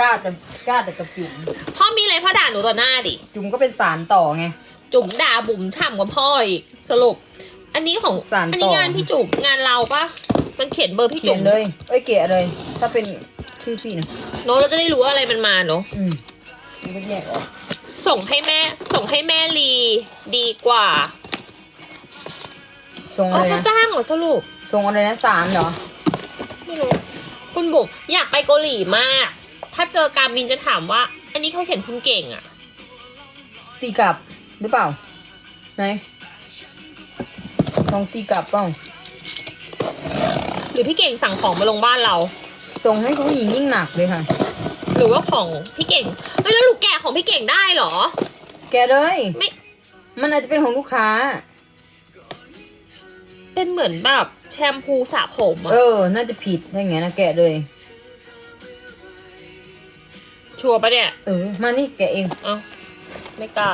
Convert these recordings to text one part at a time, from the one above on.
กล้าแต่กล้าแต่กับจุ๋มพ่อมีอะไรพ่อด่าหนูต่อหน้าดิ จุ๋มก็เป็นสารต่อไง จุ๋มด่าบุ๋มฉ่ำกว่าพ่ออีกสรุป อันนี้ของสานต่ออั อันนี้งานพี่จุ๋มงานเราปะมันเขียนเบอร์พี่เขีจุ๋ยนมเลยเอ้ยเกะเลย ถ้าเป็นชื่อพี่นะเนอะเราจะได้รู้ว่าอะไรมันมาเนาะอืมมันก็แยกออกส่งให้แม่ ส่งให้แม่ลีดีกว่าทรงอ๋อะอไรเขานะจ้างเหรอสรุป ทรงอะไรนะสารเหรอ ไม่รู้คุณบุ๋มอยากไปเกาหลีมาก ถ้าเจอการมินจะถามว่า อันนี้เขาเขียนคุณเก่งอะตีกลับหรือเปล่า ไหนลองตีกลับเปล่าหรือพี่เก่งสั่งของมาลงบ้านเราทรงให้ผู้หญิงยิ่งหนักเลยค่ะ หรือว่าของพี่เก่งเฮ้ยแล้วหนูแกะของพี่เก่งได้เหรอ แกะเลย ไม่ มันอาจจะเป็นของลูกค้า เป็นเหมือนแบบแชมพูสระผมอะเออ น่าจะผิดถ้าอย่างเงี้ยนะแกะเลย ชัวร์ปะเนี่ย เออ มานี่แกะเอง เอ้าไม่กล้า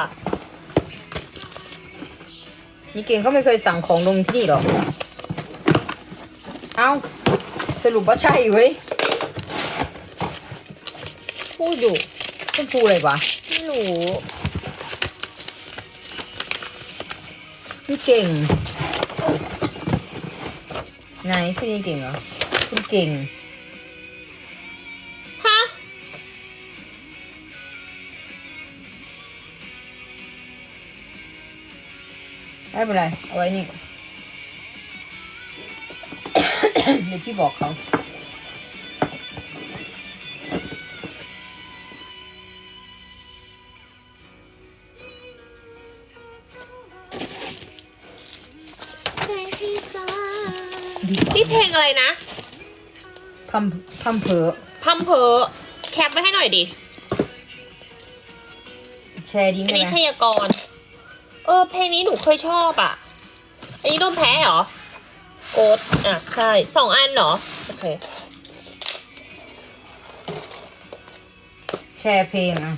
นี่เก่งเขาไม่เคยสั่งของลงที่นี่หรอก เอ้าสรุปว่าใช่เว้ยพูดอยู่ ชมพูอะไรวะ ไม่รู้นี่เก่ง ไงชื่อนี่เก่งเหรอคุณเก่งฮะไม่เป็นไรเอาไว้นี่ เดี๋ยวพี่บอกเขา นี่เพลงอะไรนะพัมพัมเพอพัมเพอแคปไว้ให้หน่อยดิ แชร์ดิ้งอันได้นี้ไหมชัยกร เออ เพลงนี้หนูเคยชอบอะ อันนี้โดนแพ้เหรอ โกดอะ ใช่สองอันเหรอ โอเค แชร์เพลงอะ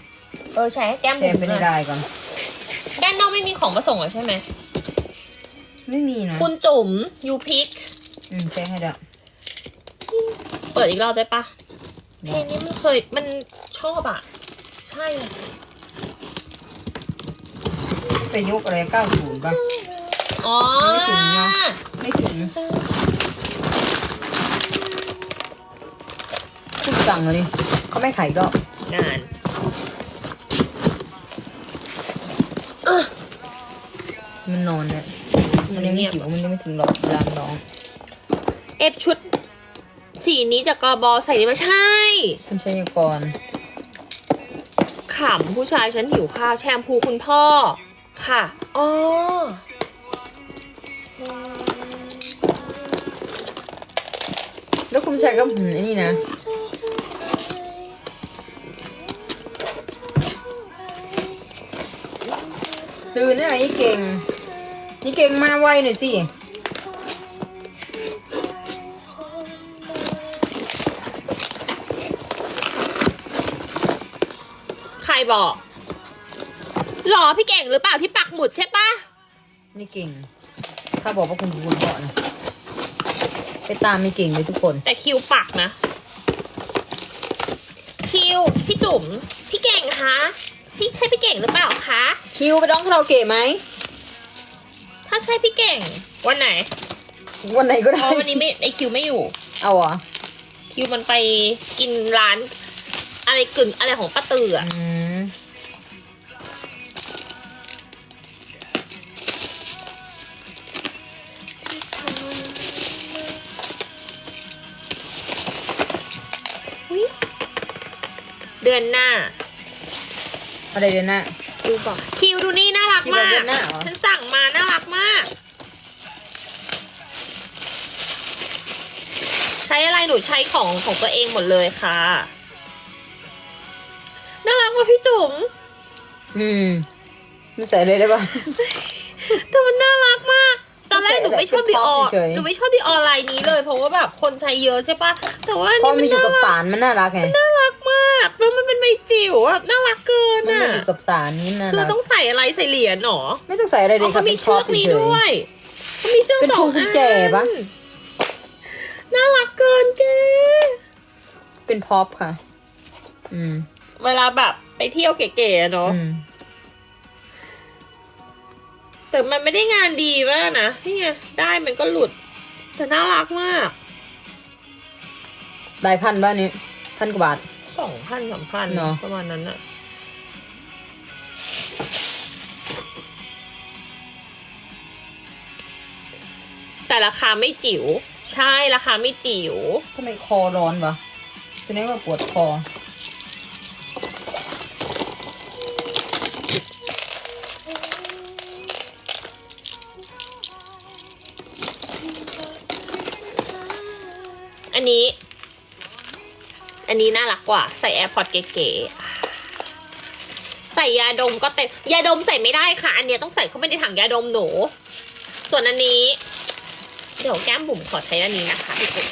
เออแชร์ให้แก้มแชบุ๋ร์มไปในหน่อยไลน์ก่อน ด้านนอกไม่มีของมาส่งเหรอใช่ไหม ไม่มีนะคุณจุ๋มยูพิก อืมแชร์ให้แล้วเปิดอีกรอบได้ปะเพลงนี้มันเคยมันชอบอะ ใช่ไปยกอะไรเก้าศูนย์ป่ะ อ๋อไม่ถึงนะ ไม่ถึงคุณสั่งเลยดิเขาไม่ขายอีกรอบงานมันนอนเนี่ยมันยังไม่หิวมันยังไม่ถึงหรอกเวลามันร้อง เอฟชุด สีนี้จากกบใส่ได้ไหมใช่ คุณชัยกรขำผู้ชายฉันหิวข้าวแชมพูคุณพ่อ ค่ะอ๋อแล้วคุณชัยก็หืมไอ้นี่นะ ตื่นเนี่ยไอ้เก่ง นี่เก่งมาไวหน่อยสิ รบอกหรอพี่เก่งหรือเปล่าที่ปักหมุดใช่ปะนี่เก่ง ถ้าบอกว่าคุณคือคุณพ่อนะไปตามมีเก่งเลยทุกคน แต่คิวปักนะ คิวพี่จุ๋มพี่เก่งคะพี่ใช่พี่เก่งหรือเปล่าคะคิวไปร้องคาราโอเกะไหมถ้าใช่พี่เก่ง วันไหนวันไหนก็เพได้ราะวันนี้ไม่ไอคิวไม่อยู่ เอาเหรอคิวมันไปกินร้าน อะไรกึ่นอะไรของป้าตืออะ เดือนหน้า อะไรเดือนหน้าดูก่อนคิวดูนี่น่ารักคิวมาเดืก อนหน้าเหรอ ฉันสั่งมาน่ารักมาก ใช้อะไรหนูใช้ของของตัวเองหมดเลยค่ะ น่ารักกว่าพี่จุ๋ม อืมไม่ใส่เลยได้ปะ แต่มันน่ารักมาก ตอนแรกหนูไม่ชอบเป็ดีนอท็ออปเฉยๆ หนูไม่ชอบดีออนไลน์นี้เลย เพราะว่าแบบคนใช้เยอะใช่ปะแต่ว่าอันเพราะนี่มันมันอยู่น่ากับรักสารมันน่ารักไง น่ารักมาก แล้วมันเป็นใบจิ๋วอะน่ารักเกินมันอะมาอยู่กับสารนี้น่าคือรักต้องใส่อะไรใส่เหรียญหรอไม่ต้องใส่อะไรเลอ๋อยครัเขาบมีเป็นท็อเชืปอกนี้เฉยด้วยเขามีเชือกเป็นสอพวงงกุญอันแจปะน่ารักเกินแกเป็นพ็อปค่ะ อืมเวลาแบบไปเที่ยวเก๋ๆอะเนาะอืมแต่มันไม่ได้งานดีมากนะนี่ไงได้มันก็หลุด แต่น่ารักมากได้พันบ้านนี้พันกว่าบาท สองพันสามพันเนอะ ประมาณนั้นอะแต่ราคาไม่จิ๋ว ใช่ราคาไม่จิ๋ว ทำไมคอร้อนวะแสดงว่าปวดคออั อันนี้น่ารักกว่า ใส่แอร์พอร์ตเก๋ๆใส่ยาดมก็เต็มยาดมใส่ไม่ได้ค่ะ อันเนี้ยต้องใส่เข้าไปในถังยาดมหนู ส่วนอันนี้ เดี๋ยวแก้มบุ๋มขอใช้อันนี้นะคะพี่ปุ๊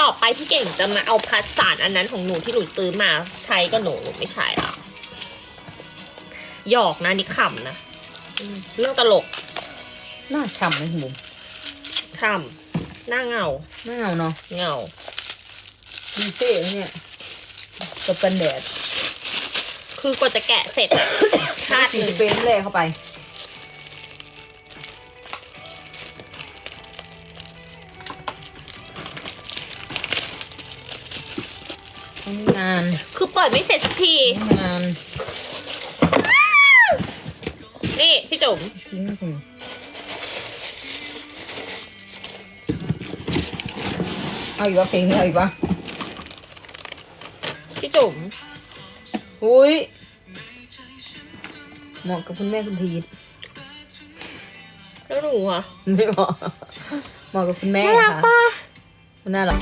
ต่อไปพี่เก่งจะมาเอาพัดสารอันนั้นของหนูที่หนูซื้อมาใช้กับหนูหนูไม่ใช่ละหยอกนะนี่ขำนะอืมเรื่องตลกหน้าฉ่ำเลยคุณบุ๋มขำหน้าเงาไม่เอาเนาะเงา ดีเซ่แล้วเนี่ยจะเป็นแดดคือกว่าจะแกะเสร็จอะชาติสีหนึ่งเป็นแร่เข้าไปทำงานคือเปิดไม่เสร็จสักทีทำงานนี่ พี่จุ๋มทิ้งสิเอาอีกวะเพลงนี้เอาอีกวะพี่ จุ๋มอุ้ยเหมาะกับคุณแม่คุณพีทแล้วหนูอะไม่เหมาะเหมาะกับคุณแม่น่ารักค่ะปะ น่ารัก